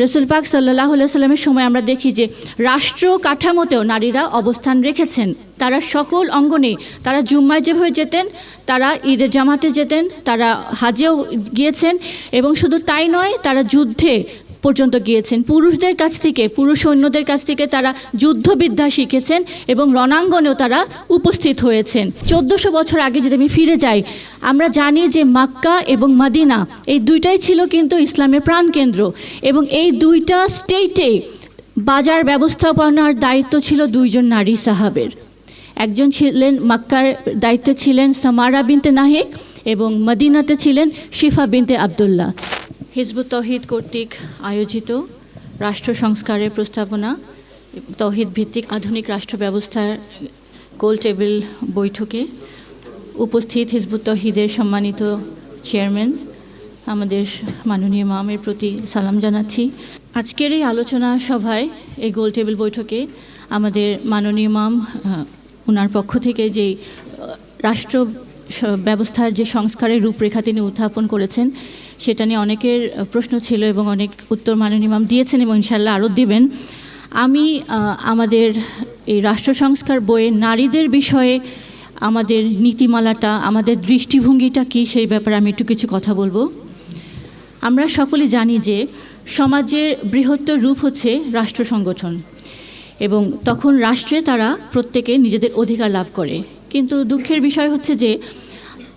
রসুল পাক সাল্লাহ সাল্লামের সময় আমরা দেখি যে রাষ্ট্র কাঠামোতেও নারীরা অবস্থান রেখেছেন। তারা সকল অঙ্গনে, তারা জুম্মায় যেভাবে যেতেন, তারা ঈদের জামাতে যেতেন, তারা হাজেও গিয়েছেন এবং শুধু তাই নয়, তারা যুদ্ধে পর্যন্ত গিয়েছেন। পুরুষদের কাছ থেকে, পুরুষ সৈন্যদের কাছ থেকে তারা যুদ্ধবিদ্যা শিখেছেন এবং রণাঙ্গনেও তারা উপস্থিত হয়েছেন। চোদ্দোশো বছর আগে যদি আমি ফিরে যাই, আমরা জানি যে মাক্কা এবং মাদিনা, এই দুইটাই ছিল কিন্তু ইসলামের প্রাণকেন্দ্র এবং এই দুইটা স্টেটে বাজার ব্যবস্থাপনার দায়িত্ব ছিল দুইজন নারী সাহাবের। একজন ছিলেন মাক্কার দায়িত্বে ছিলেন সামারা বিনতে নাহেক এবং মদিনাতে ছিলেন শিফা বিনতে আবদুল্লাহ। হিজবুত তহিদ কর্তৃক আয়োজিত রাষ্ট্র সংস্কারের প্রস্তাবনা তহিদ ভিত্তিক আধুনিক রাষ্ট্র ব্যবস্থার গোল টেবিল বৈঠকে উপস্থিত হিজবুত তহিদের সম্মানিত চেয়ারম্যান আমাদের মাননীয় মামের প্রতি সালাম জানাচ্ছি। আজকের এই আলোচনা সভায় এই গোল টেবিল বৈঠকে আমাদের মাননীয় মাম ওনার পক্ষ থেকে আহ, রাষ্ট্র ব্যবস্থার যে সংস্কারের রূপরেখা তিনি উত্থাপন করেছেন সেটা নিয়ে অনেকের প্রশ্ন ছিল এবং অনেক উত্তর মাননীয় মাম দিয়েছেন এবং ইনশাল্লাহ আরও দিবেন। আমি আমাদের এই রাষ্ট্র সংস্কার বইয়ে নারীদের বিষয়ে আমাদের নীতিমালাটা, আমাদের দৃষ্টিভঙ্গিটা কী সেই ব্যাপারে আমি একটু কিছু কথা বলব। আমরা সকলে জানি যে সমাজের বৃহত্তর রূপ হচ্ছে রাষ্ট্র সংগঠন এবং তখন রাষ্ট্রে তারা প্রত্যেকে নিজেদের অধিকার লাভ করে। কিন্তু দুঃখের বিষয় হচ্ছে যে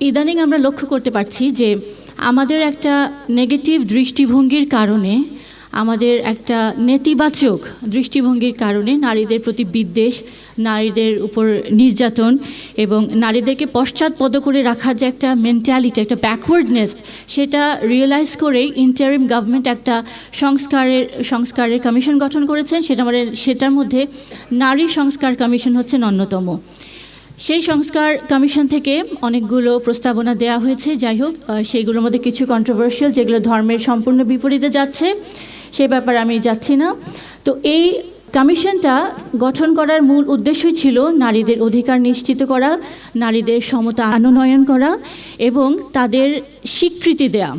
ইদানিং আমরা লক্ষ্য করতে পারছি যে আমাদের একটা নেগেটিভ দৃষ্টিভঙ্গির কারণে, আমাদের একটা নেতিবাচক দৃষ্টিভঙ্গির কারণে নারীদের প্রতি বিদ্বেষ, নারীদের উপর নির্যাতন এবং নারীদেরকে পশ্চাৎপদ করে রাখার যে একটা মেন্টালিটি একটা ব্যাকওয়ার্ডনেস সেটা রিয়েলাইজ করেই ইন্টারিম গভর্নমেন্ট একটা সংস্কারের সংস্কারের কমিশন গঠন করেছেন। সেটা মানে সেটার মধ্যে নারী সংস্কার কমিশন হচ্ছে অন্যতম। সেই সংস্কার কমিশন থেকে অনেকগুলো প্রস্তাবনা দেওয়া হয়েছে। যাই হোক সেইগুলোর মধ্যে কিছু কন্ট্রোভার্সিয়াল যেগুলো ধর্মের সম্পূর্ণ বিপরীতে যাচ্ছে, সে ব্যাপারে আমি যাচ্ছি না। তো এই কমিশনটা গঠন করার মূল উদ্দেশ্যই ছিল নারীদের অধিকার নিশ্চিত করা, নারীদের সমতা আনয়ন করা এবং তাদের স্বীকৃতি দেয়া।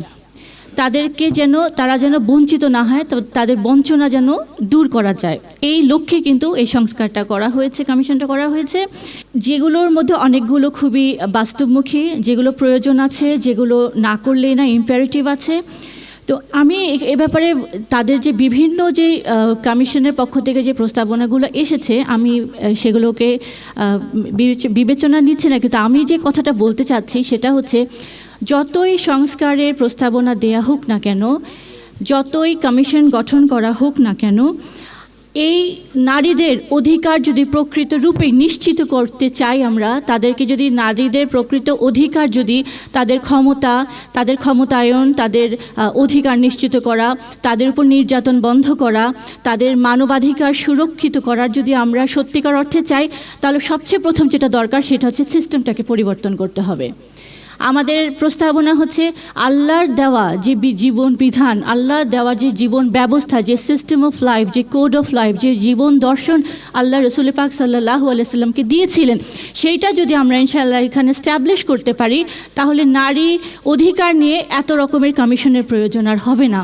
তাদেরকে যেন, তারা যেন বঞ্চিত না হয় তাদের বঞ্চনা যেন দূর করা যায়। এই লক্ষ্যে কিন্তু এই সংস্কারটা করা হয়েছে কমিশনটা করা হয়েছে। যেগুলোর মধ্যে অনেকগুলো খুবই বাস্তবমুখী, যেগুলো প্রয়োজন আছে, যেগুলো না করলেই না ইম্পারেটিভ আছে। তো আমি এ- ব্যাপারে তাদের যে বিভিন্ন যে কমিশনের পক্ষ থেকে যে প্রস্তাবনাগুলো এসেছে, আমি সেগুলোকে বিবেচনা নিচ্ছি না, কিন্তু আমি যে কথাটা বলতে চাচ্ছি, সেটা হচ্ছে যতই সংস্কারের প্রস্তাবনা দেয়া হোক না কেন, যতই কমিশন গঠন করা হোক না কেন, এই নারীদের অধিকার যদি প্রকৃত রূপে নিশ্চিত করতে চাই আমরা, তাদেরকে যদি নারীদের প্রকৃত অধিকার যদি তাদের ক্ষমতা, তাদের ক্ষমতায়ন, তাদের অধিকার নিশ্চিত করা, তাদের উপর নির্যাতন বন্ধ করা, তাদের মানবাধিকার সুরক্ষিত করার যদি আমরা সত্যিকার অর্থে চাই, তাহলে সবচেয়ে প্রথম যেটা দরকার সেটা হচ্ছে সিস্টেমটাকে পরিবর্তন করতে হবে। আমাদের প্রস্তাবনা হচ্ছে আল্লাহর দেওয়া যে জীবন বিধান আল্লাহ দেওয়া যে জীবন ব্যবস্থা, যে সিস্টেম অফ লাইফ যে কোড অফ লাইফ যে জীবন দর্শন আল্লাহ রসুল পাক সাল্লাহ আলাইসাল্লামকে দিয়েছিলেন। সেইটা যদি আমরা ইনশাআল্লাহ এখানে স্ট্যাবলিশ করতে পারি, তাহলে নারী অধিকার নিয়ে এত রকমের কমিশনের প্রয়োজন আর হবে না।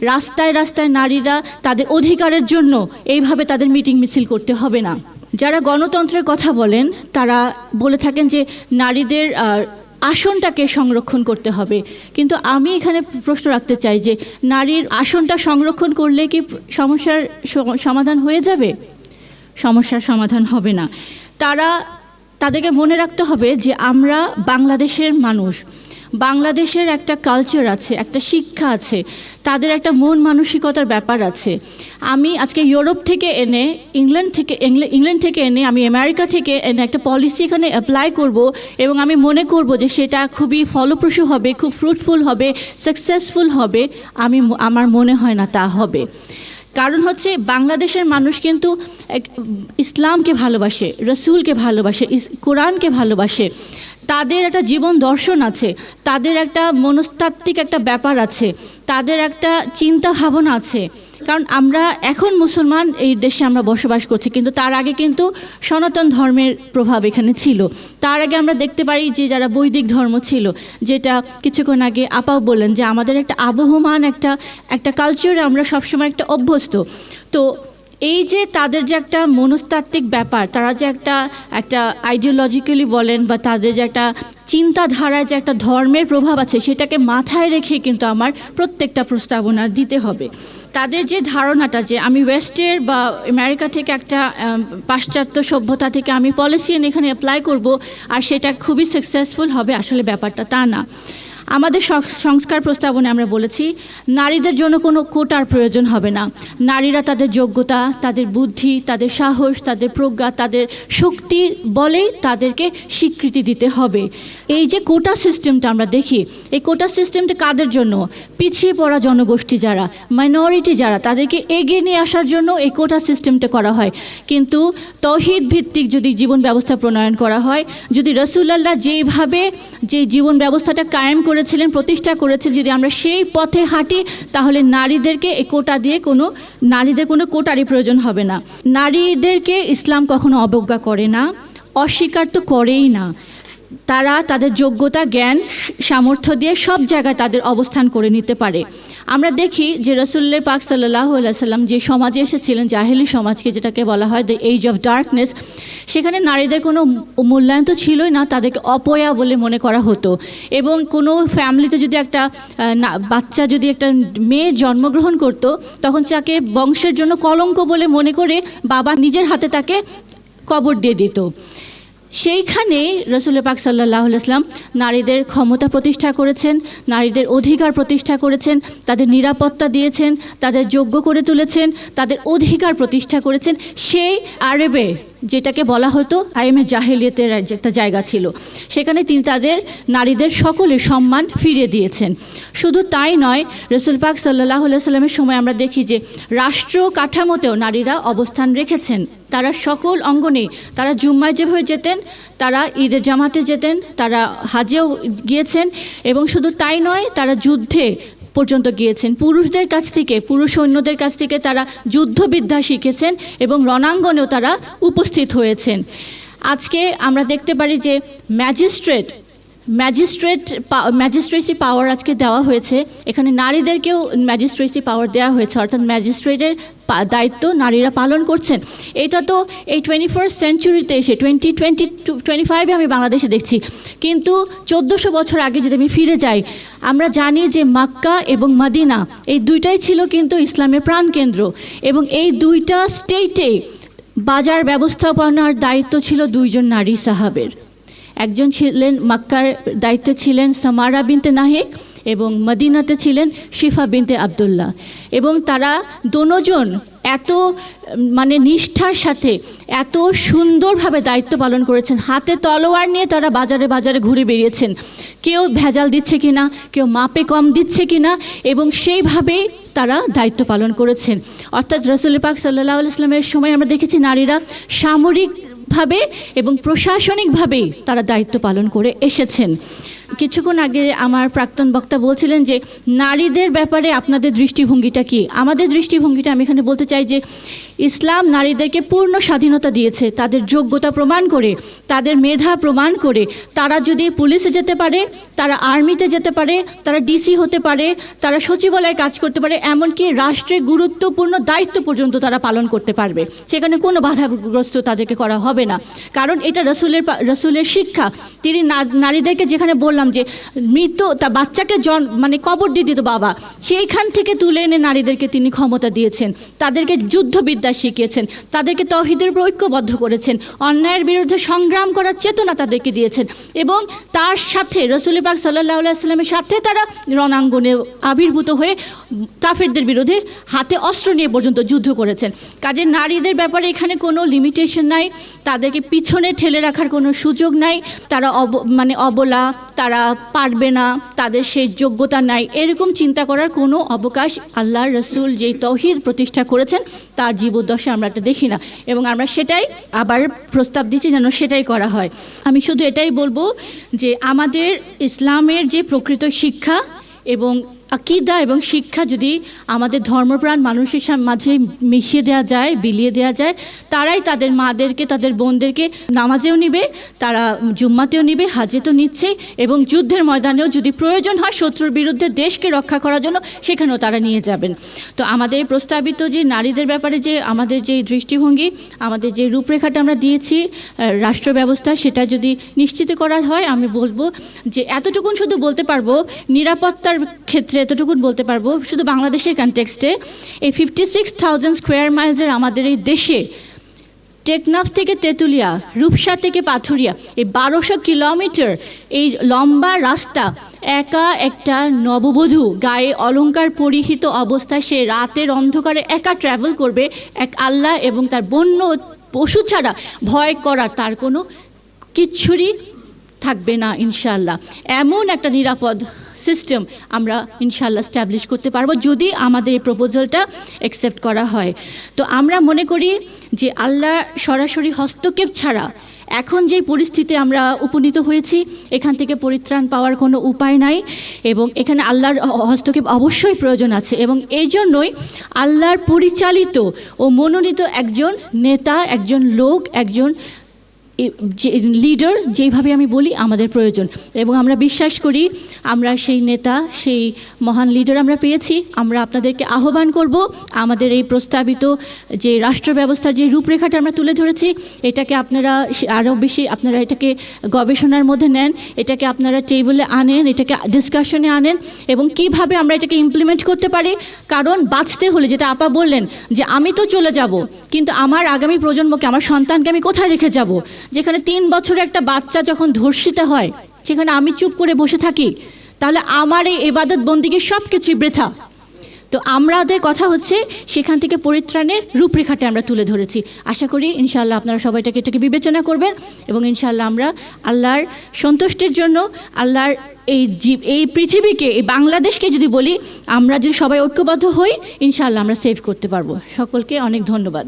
রাস্তায় রাস্তায় নারীরা তাদের অধিকারের জন্য এইভাবে তাদের মিটিং মিছিল করতে হবে না। যারা গণতন্ত্রের কথা বলেন, তারা বলে থাকেন যে নারীদের আসনটাকে সংরক্ষণ করতে হবে। কিন্তু আমি এখানে প্রশ্ন রাখতে চাই যে, নারীর আসনটা সংরক্ষণ করলে কি সমস্যার সমাধান হয়ে যাবে? সমস্যার সমাধান হবে না। তারা, তাদেরকে মনে রাখতে হবে যে, আমরা বাংলাদেশের মানুষ। বাংলাদেশের একটা কালচার আছে, একটা শিক্ষা আছে, তাদের একটা মন মানসিকতার ব্যাপার আছে। আমি আজকে ইউরোপ থেকে এনে, ইংল্যান্ড থেকে ইংল্যান্ড থেকে এনে, আমি আমেরিকা থেকে এনে একটা পলিসি এখানে অ্যাপ্লাই করব এবং আমি মনে করব যে সেটা খুবই ফলপ্রসূ হবে, খুব ফ্রুটফুল হবে সাকসেসফুল হবে। আমি আমার মনে হয় না তা হবে। কারণ হচ্ছে বাংলাদেশের মানুষ কিন্তু ইসলামকে ভালোবাসে, রসুলকে ভালোবাসে কোরআনকে ভালোবাসে। তাদের একটা জীবন দর্শন আছে, তাদের একটা মনস্তাত্ত্বিক একটা ব্যাপার আছে, তাদের একটা চিন্তা ভাবনা আছে। কারণ আমরা এখন মুসলমান এই দেশে আমরা বসবাস করছি, কিন্তু তার আগে কিন্তু সনাতন ধর্মের প্রভাব এখানে ছিল। তার আগে আমরা দেখতে পারি যে যারা বৈদিক ধর্ম ছিল, যেটা কিছুক্ষণ আগে আপাও বললেন যে আমাদের একটা আবহমান একটা একটা কালচারে আমরা সবসময় একটা অভ্যস্ত। তো এই যে তাদের যে একটা মনস্তাত্ত্বিক ব্যাপার, তারা যে একটা একটা আইডিওলজিক্যালি বলেন বা তাদের যে একটা চিন্তাধারায় যে একটা ধর্মের প্রভাব আছে, সেটাকে মাথায় রেখে কিন্তু আমার প্রত্যেকটা প্রস্তাবনা দিতে হবে। তাদের যে ধারণাটা যে আমি ওয়েস্টের বা আমেরিকা থেকে একটা পাশ্চাত্য সভ্যতা থেকে আমি পলিসি এখানে অ্যাপ্লাই করব, আর সেটা খুবই সাকসেসফুল হবে, আসলে ব্যাপারটা তা না। আমাদের সংস্কার প্রস্তাবনে আমরা বলেছি, নারীদের জন্য কোনো কোটার প্রয়োজন হবে না। নারীরা তাদের যোগ্যতা, তাদের বুদ্ধি, তাদের সাহস, তাদের প্রজ্ঞা, তাদের শক্তির বলেই তাদেরকে স্বীকৃতি দিতে হবে। এই যে কোটা সিস্টেমটা আমরা দেখি, এই কোটা সিস্টেমটা কাদের জন্য? পিছিয়ে পড়া জনগোষ্ঠী যারা মাইনরিটি যারা, তাদেরকে এগিয়ে নিয়ে আসার জন্য এই কোটা সিস্টেমটা করা হয়। কিন্তু তহিদ ভিত্তিক যদি জীবন ব্যবস্থা প্রণয়ন করা হয়, যদি রসুল্লাহ যেইভাবে যে জীবন ব্যবস্থাটা কায়েম করেছিলেন, প্রতিষ্ঠা করেছিলেন, যদি আমরা সেই পথে হাঁটি, তাহলে নারীদেরকে এই কোটা দিয়ে কোনো, নারীদের কোনো কোটারই প্রয়োজন হবে না। নারীদেরকে ইসলাম কখনো অবজ্ঞা করে না, অস্বীকার তো করেই না। তারা তাদের যোগ্যতা, জ্ঞান, সামর্থ্য দিয়ে সব জায়গায় তাদের অবস্থান করে নিতে পারে। আমরা দেখি যে রসুল্লে পাক সাল্লাহ সাল্লাম যে সমাজে এসেছিলেন, জাহেলি সমাজকে যেটাকে বলা হয় দ্য এইজ অফ ডার্কনেস সেখানে নারীদের কোনো মূল্যায়ন তো ছিলই না, তাদেরকে অপয়া বলে মনে করা হতো। এবং কোনো ফ্যামিলিতে যদি একটা বাচ্চা যদি একটা মেয়ে জন্মগ্রহণ করতো, তখন তাকে বংশের জন্য কলঙ্ক বলে মনে করে বাবা নিজের হাতে তাকে কবর দিয়ে দিত। সেইখানে রসুল পাক সাল্লাহ ইসলাম নারীদের ক্ষমতা প্রতিষ্ঠা করেছেন, নারীদের অধিকার প্রতিষ্ঠা করেছেন, তাদের নিরাপত্তা দিয়েছেন, তাদের যোগ্য করে তুলেছেন, তাদের অধিকার প্রতিষ্ঠা করেছেন সেই আরবে যেটাকে বলা হতো আইএমএ জাহেলিয়তের একটা জায়গা ছিল। সেখানে তিনি তাদের নারীদের সকলের সম্মান ফিরিয়ে দিয়েছেন। শুধু তাই নয়, রসুল পাক সাল্লাহ সাল্লামের সময় আমরা দেখি যে রাষ্ট্র কাঠামোতেও নারীরা অবস্থান রেখেছেন। তারা সকল অঙ্গনে, তারা জুম্মায় যেভাবে যেতেন, তারা ঈদের জামাতে যেতেন, তারা হাজেও গিয়েছেন এবং শুধু তাই নয়, তারা যুদ্ধে পর্যন্ত গিয়েছেন। পুরুষদের কাছ থেকে, পুরুষ সৈন্যদের কাছ থেকে তারা যুদ্ধবিদ্যা শিখেছেন এবং রণাঙ্গনেও তারা উপস্থিত হয়েছেন। আজকে আমরা দেখতে পারি যে ম্যাজিস্ট্রেট ম্যাজিস্ট্রেট ম্যাজিস্ট্রেসি পাওয়ার আজকে দেওয়া হয়েছে। এখানে নারীদেরকেও ম্যাজিস্ট্রেসি পাওয়ার দেওয়া হয়েছে। অর্থাৎ ম্যাজিস্ট্রেটের দায়িত্ব নারীরা পালন করছেন। এটা তো এই টোয়েন্টি ফার্স্ট সেঞ্চুরিতে এসে টোয়েন্টি টোয়েন্টি টোয়েন্টি ফাইভে আমি বাংলাদেশে দেখছি। কিন্তু চোদ্দোশো বছর আগে যদি আমি ফিরে যাই, আমরা জানি যে মাক্কা এবং মদিনা, এই দুইটাই ছিল কিন্তু ইসলামের প্রাণকেন্দ্র। এবং এই দুইটা স্টেটে বাজার ব্যবস্থাপনার দায়িত্ব ছিল দুইজন নারী সাহাবের। একজন ছিলেন মাক্কার দায়িত্বে ছিলেন সামারা বিনতে নাহেক এবং মদিনাতে ছিলেন শিফা বিনতে আবদুল্লাহ। এবং তারা দোনোজন এত মানে নিষ্ঠার সাথে এত সুন্দরভাবে দায়িত্ব পালন করেছেন। হাতে তলোয়ার নিয়ে তারা বাজারে বাজারে ঘুরে বেরিয়েছেন কেউ ভেজাল দিচ্ছে কি না কেউ মাপে কম দিচ্ছে কিনা এবং সেইভাবেই তারা দায়িত্ব পালন করেছেন। অর্থাৎ রসুল পাক সাল্লাহ ইসলামের সময় আমরা দেখেছি নারীরা সামরিক ভাবে এবং প্রশাসনিকভাবে তারা দায়িত্ব পালন করে এসেছেন। কিছুক্ষণ আগে আমার প্রাক্তন বক্তা বলছিলেন যে, নারীদের ব্যাপারে আপনাদের দৃষ্টিভঙ্গিটা কি? আমাদের দৃষ্টিভঙ্গিটা আমি এখানে বলতে চাই যে ইসলাম নারীদেরকে পূর্ণ স্বাধীনতা দিয়েছে, তাদের যোগ্যতা প্রমাণ করে, তাদের মেধা প্রমাণ করে। তারা যদি পুলিশে যেতে পারে, তারা আর্মিতে যেতে পারে, তারা ডিসি হতে পারে, তারা সচিবালয়ে কাজ করতে পারে, এমনকি রাষ্ট্রের গুরুত্বপূর্ণ দায়িত্ব পর্যন্ত তারা পালন করতে পারবে। সেখানে কোনো বাধাগ্রস্ত তাদেরকে করা হবে না। কারণ এটা রসুলের রসুলের শিক্ষা। তিনি নারীদেরকে যেখানে বললাম যে, মৃত তা বাচ্চাকে জন মানে কবর দিয়ে দিত বাবা, সেইখান থেকে তুলে এনে নারীদেরকে তিনি ক্ষমতা দিয়েছেন। তাদেরকে যুদ্ধবিদ্যা শিখিয়েছেন। তাদেরকে তহিদের ঐক্যবদ্ধ করেছেন। অন্যায়ের বিরুদ্ধে সংগ্রাম করার চেতনা তাদেরকে দিয়েছেন। এবং তার সাথে রসুল পাক সাল্লাহ সাল্লামের সাথে তারা রণাঙ্গনে আবির্ভূত হয়ে কাফেরদের বিরুদ্ধে হাতে অস্ত্র নিয়ে পর্যন্ত যুদ্ধ করেছেন। কাজে নারীদের ব্যাপারে এখানে কোনো লিমিটেশন নাই। তাদেরকে পিছনে ঠেলে রাখার কোনো সুযোগ নাই। তারা অব মানে অবলা, তারা পারবে না, তাদের সেই যোগ্যতা নাই। এরকম চিন্তা করার কোনো অবকাশ আল্লাহ রসুল যেই তহিদ প্রতিষ্ঠা করেছেন, তার জীবদ্দশা আমরা এটা দেখি না। এবং আমরা সেটাই আবার প্রস্তাব দিচ্ছি যেন সেটাই করা হয়। আমি শুধু এটাই বলব যে আমাদের ইসলামের যে প্রকৃত শিক্ষা এবং আকিদা এবং শিক্ষা যদি আমাদের ধর্মপ্রাণ মানুষের মাঝে মিশিয়ে দেওয়া যায়, বিলিয়ে দেওয়া যায়, তারাই তাদের মাদেরকে, তাদের বোনদেরকে নামাজেও নিবে, তারা জুম্মাতেও নিবে, হাজে তো নিচ্ছে এবং যুদ্ধের ময়দানেও যদি প্রয়োজন হয় শত্রুর বিরুদ্ধে দেশকে রক্ষা করার জন্য সেখানেও তারা নিয়ে যাবেন। তো আমাদের প্রস্তাবিত যে নারীদের ব্যাপারে যে আমাদের যে দৃষ্টিভঙ্গি, আমাদের যে রূপরেখাটা আমরা দিয়েছি রাষ্ট্র ব্যবস্থা, সেটা যদি নিশ্চিত করা হয়, আমি বলব যে এতটুকুন শুধু বলতে পারব, নিরাপত্তার ক্ষেত্রে এতটুকুন বলতে পারব, শুধু বাংলাদেশের কনটেক্সটে এই ফিফটি সিক্স থাউজেন্ড স্কোয়ার মাইলসের আমাদের এই দেশে, টেকনাফ থেকে তেঁতুলিয়া, রূপসা থেকে পাথুরিয়া, এই বারোশো কিলোমিটার এই লম্বা রাস্তা, একা একটা নববধূ গায়ে অলংকার পরিহিত অবস্থায় সে রাতের অন্ধকারে একা ট্রাভেল করবে, এক আল্লাহ এবং তার বন্য পশু ছাড়া ভয় করার তার কোনো কিচ্ছুরই থাকবে না ইনশাল্লাহ এমন একটা নিরাপদ সিস্টেম আমরা ইনশাল্লাহ স্ট্যাবলিশ করতে পারব যদি আমাদের এই প্রপোজালটা অ্যাকসেপ্ট করা হয়। তো আমরা মনে করি যে আল্লাহ সরাসরি হস্তক্ষেপ ছাড়া এখন যে পরিস্থিতি আমরা উপনীত হয়েছি, এখান থেকে পরিত্রাণ পাওয়ার কোনো উপায় নাই এবং এখানে আল্লাহর হস্তক্ষেপ অবশ্যই প্রয়োজন আছে এবং এই জন্যই আল্লাহর পরিচালিত ও মনোনীত একজন নেতা, একজন লোক, একজন যে লিডার যেইভাবে আমি বলি আমাদের প্রয়োজন। এবং আমরা বিশ্বাস করি আমরা সেই নেতা, সেই মহান লিডার আমরা পেয়েছি। আমরা আপনাদেরকে আহ্বান করব আমাদের এই প্রস্তাবিত যে রাষ্ট্র ব্যবস্থার যে রূপরেখাটা আমরা তুলে ধরেছি, এটাকে আপনারা আরও বেশি আপনারা এটাকে গবেষণার মধ্যে নেন, এটাকে আপনারা টেবিলে আনেন, এটাকে ডিসকাশনে আনেন এবং কীভাবে আমরা এটাকে ইমপ্লিমেন্ট করতে পারি। কারণ বাঁচতে হলে যেটা আপা বললেন যে, আমি তো চলে যাব, কিন্তু আমার আগামী প্রজন্মকে, আমার সন্তানকে আমি কোথায় রেখে যাব? যেখানে তিন বছরের একটা বাচ্চা যখন ধর্ষিত হয়, সেখানে আমি চুপ করে বসে থাকি, তাহলে আমার এই এবাদত বন্দিকে সব কিছুই বৃথা। তো আমাদের কথা হচ্ছে, সেখান থেকে পরিত্রাণের রূপরেখাটা আমরা তুলে ধরেছি। আশা করি ইনশাল্লাহ আপনারা সবাই এটাকে বিবেচনা করবেন এবং ইনশাআল্লাহ আমরা আল্লাহর সন্তুষ্টির জন্য, আল্লাহর এই জীব, এই পৃথিবীকে, এই বাংলাদেশকে যদি বলি, আমরা যদি সবাই ঐক্যবদ্ধ হই, ইনশাআল্লাহ আমরা সেভ করতে পারব। সকলকে অনেক ধন্যবাদ।